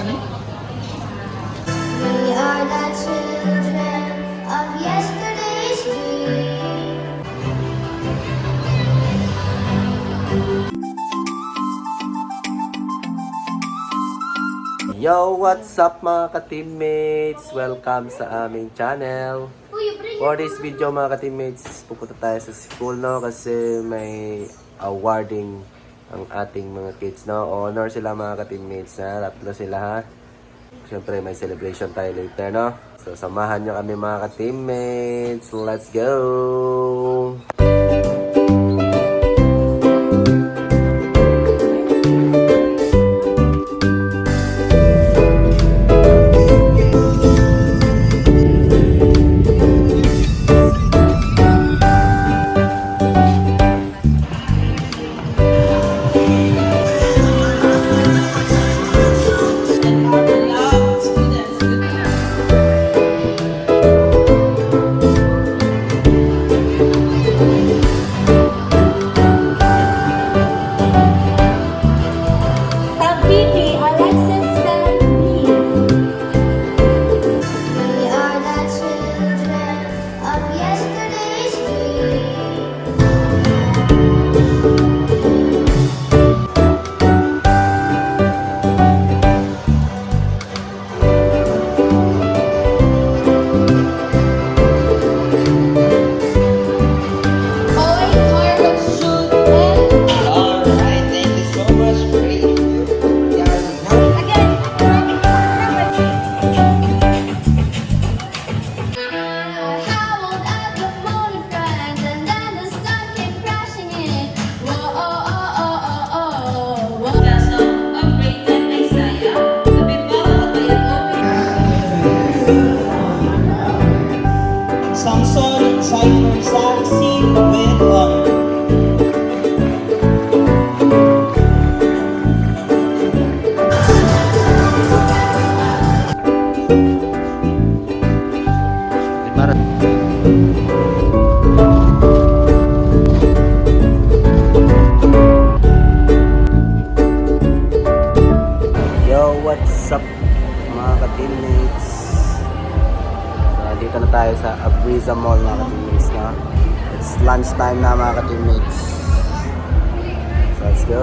ano? We are the children of yesterday's dream. Yo, what's up mga ka-teammates? Welcome sa aming channel. For this video mga ka-teammates, pupunta tayo sa school no kasi may awarding ang ating mga kids no. Honor sila mga ka-teammates na tatlo sila ha. Siyempre may celebration tayo later no. So samahan nyo kami mga ka-teammates. Let's go! Yo, what's up mga ka-teammates? So, dito na tayo sa Abriza Mall mga ka-teammates na. It's lunch time na mga ka-teammates. So, let's go!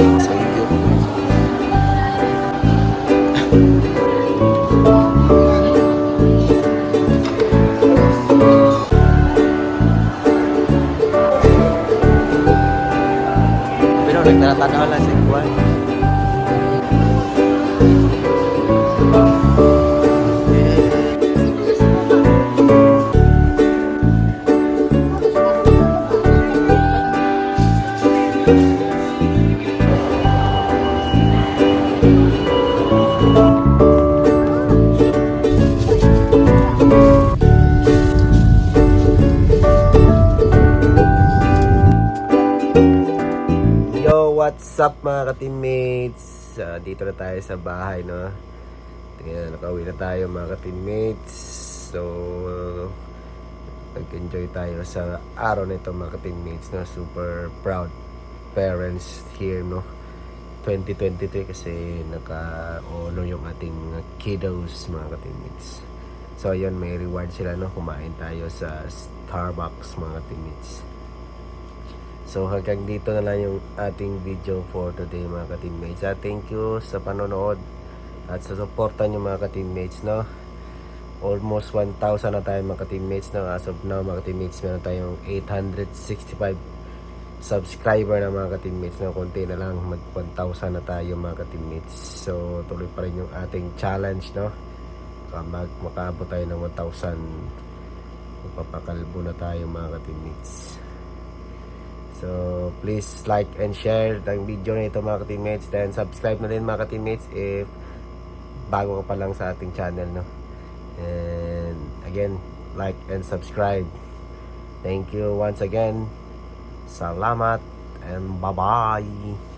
So, yun. Pero nagtatanaw lang si what's up mga ka-teammates? Ah, dito na tayo sa bahay, no? Tingnan, nakauwi na tayo mga ka-teammates. So, nag-enjoy tayo sa araw na ito mga ka-teammates, no? Super proud parents here, no? 2023 kasi naka-honor yung ating kiddos mga ka-teammates. So, ayun, may reward sila, no? Kumain tayo sa Starbucks mga ka-teammates. So hanggang dito na lang yung ating video for today mga ka-teammates. Ah, thank you sa panonood at sa suporta nyo mga ka-teammates. No? Almost 1,000 na tayo mga ka-teammates. No? As of now mga ka-teammates meron tayong 865 subscriber na mga ka-teammates. No? Konti na lang mag 1,000 na tayo mga ka-teammates. So tuloy pa rin yung ating challenge. No? Mag makaabot tayo ng 1,000 magpapakalbo na tayo mga ka-teammates. So, please like and share ang video na ito mga ka-teammates. Then, subscribe na din mga ka-teammates if bago ka pa lang sa ating channel, no? And, again, like and subscribe. Thank you once again. Salamat and bye-bye.